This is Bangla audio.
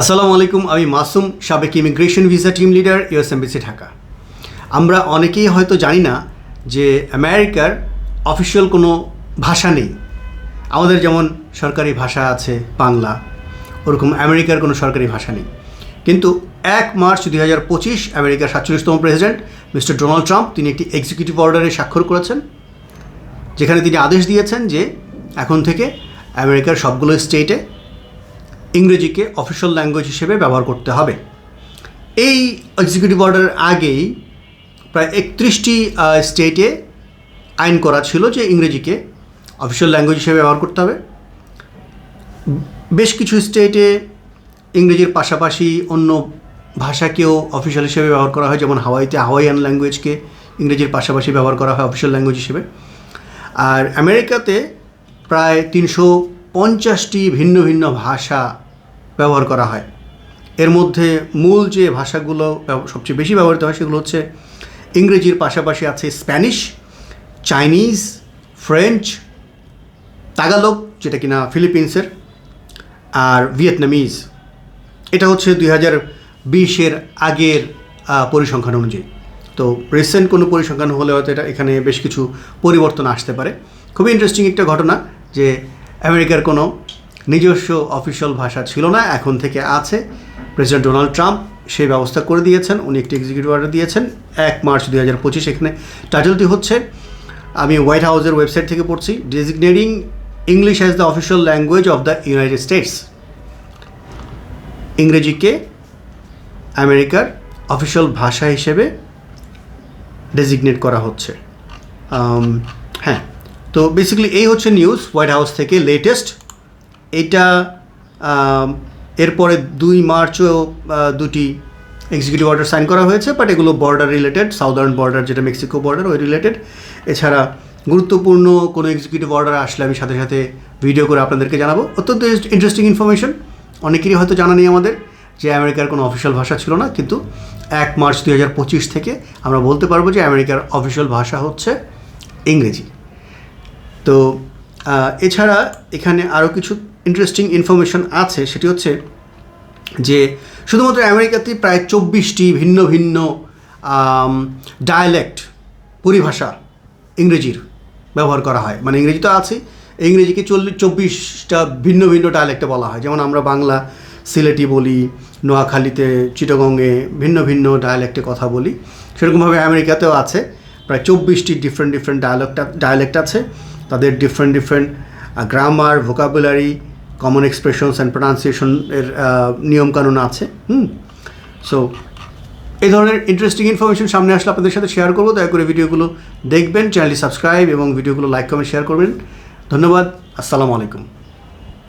আসসালামু আলাইকুম, আমি মাসুম, সাবেক immigration visa team leader US embassy Dhaka. আমরা অনেকেই হয়তো জানি না যে আমেরিকার অফিসিয়াল কোনো ভাষা নেই। আমাদের যেমন সরকারি ভাষা আছে বাংলা, ওরকম আমেরিকার কোনো সরকারি ভাষা নেই। কিন্তু এক মার্চ দুই হাজার পঁচিশ আমেরিকার সাতচল্লিশতম প্রেসিডেন্ট মিস্টার ডোনাল্ড ট্রাম্প, তিনি একটি এক্সিকিউটিভ অর্ডারে স্বাক্ষর করেছেন, যেখানে তিনি আদেশ দিয়েছেন যে এখন থেকে আমেরিকার সবগুলো স্টেটে ইংরেজিকে অফিসিয়াল ল্যাঙ্গুয়েজ হিসেবে ব্যবহার করতে হবে। এই এক্সিকিউটিভ অর্ডারের আগেই প্রায় একত্রিশটি স্টেটে আইন করা ছিল যে ইংরেজিকে অফিসিয়াল ল্যাঙ্গুয়েজ হিসেবে ব্যবহার করতে হবে। বেশ কিছু স্টেটে ইংরেজির পাশাপাশি অন্য ভাষাকেও অফিসিয়াল হিসেবে ব্যবহার করা হয়, যেমন হাওয়াইতে হাওয়াইয়ান ল্যাঙ্গুয়েজকে ইংরেজির পাশাপাশি ব্যবহার করা হয় অফিসিয়াল ল্যাঙ্গুয়েজ হিসেবে। আর আমেরিকাতে প্রায় তিনশো পঞ্চাশটি ভিন্ন ভিন্ন ভাষা ব্যবহার করা হয়। এর মধ্যে মূল যে ভাষাগুলো সবচেয়ে বেশি ব্যবহৃত হয় সেগুলো হচ্ছে ইংরেজির পাশাপাশি আছে স্প্যানিশ, চাইনিজ, ফ্রেঞ্চ, তাগালগ, যেটা কিনা ফিলিপিন্সের, আর ভিয়েতনামিজ। এটা হচ্ছে দুই হাজার বিশের আগের পরিসংখ্যান অনুযায়ী। তো রিসেন্ট কোনো পরিসংখ্যান হলে হয়তো এটা এখানে বেশ কিছু পরিবর্তন আসতে পারে। খুবই ইন্টারেস্টিং একটা ঘটনা যে আমেরিকার কোনো নিজস্ব অফিসিয়াল ভাষা ছিল না, এখন থেকে আছে। প্রেসিডেন্ট ডোনাল্ড ট্রাম্প সেই ব্যবস্থা করে দিয়েছেন, উনি একটি এক্সিকিউটিভ অর্ডার দিয়েছেন, এক মার্চ দুই হাজার পঁচিশ এখানে। টাইটেলটি হচ্ছে, আমি হোয়াইট হাউসের ওয়েবসাইট থেকে পড়ছি designating English as the official language of the United States ইংরেজিকে আমেরিকার অফিসিয়াল ভাষা হিসেবে ডেজিগনেট করা হচ্ছে। হ্যাঁ তো বেসিক্যালি এই হচ্ছে নিউজ হোয়াইট হাউস থেকে লেটেস্ট এটা এরপরে দুই মার্চও দুটি এক্সিকিউটিভ অর্ডার সাইন করা হয়েছে বাট এগুলো বর্ডার রিলেটেড সাউদার্ন বর্ডার যেটা মেক্সিকো বর্ডার ওই রিলেটেড এছাড়া গুরুত্বপূর্ণ কোনো এক্সিকিউটিভ অর্ডার আসলে আমি সাথে সাথে ভিডিও করে আপনাদেরকে জানাব। অত্যন্ত ইন্টারেস্টিং ইনফরমেশন অনেকেরই হয়তো জানা নেই আমাদের যে আমেরিকার কোনো অফিসিয়াল ভাষা ছিল না, কিন্তু এক মার্চ দুই হাজার পঁচিশ থেকে আমরা বলতে পারব যে আমেরিকার অফিসিয়াল ভাষা হচ্ছে ইংরেজি। তো এছাড়া এখানে আরও কিছু ইন্টারেস্টিং ইনফরমেশন আছে, সেটি হচ্ছে যে শুধুমাত্র আমেরিকাতে প্রায় চব্বিশটি ভিন্ন ভিন্ন ডায়ালেক্ট পরিভাষা ইংরেজির ব্যবহার করা হয়। মানে ইংরেজি তো আছে ইংরেজিকে চল্লিশ, চব্বিশটা ভিন্ন ভিন্ন ডায়ালেক্টে বলা হয়। যেমন আমরা বাংলা, সিলেটি বলি, নোয়াখালীতে চিটগঙ্গে ভিন্ন ভিন্ন ডায়ালেক্টে কথা বলি। সেরকমভাবে আমেরিকাতেও আছে। প্রায় চব্বিশটি ডিফারেন্ট ডিফারেন্ট ডায়ালেক্ট ডায়ালেক্ট আছে। তাদের different different grammar vocabulary common expressions and pronunciation এর নিয়মকানুন আছে, হুম? সো এই ধরনের ইন্টারেস্টিং ইনফরমেশন সামনে আসলে আপনাদের সাথে শেয়ার করব। দয়া করে ভিডিওগুলো দেখবেন চ্যানেলটি সাবস্ক্রাইব এবং ভিডিওগুলো লাইক কমেন্ট শেয়ার করবেন। ধন্যবাদ, আসসালামু আলাইকুম।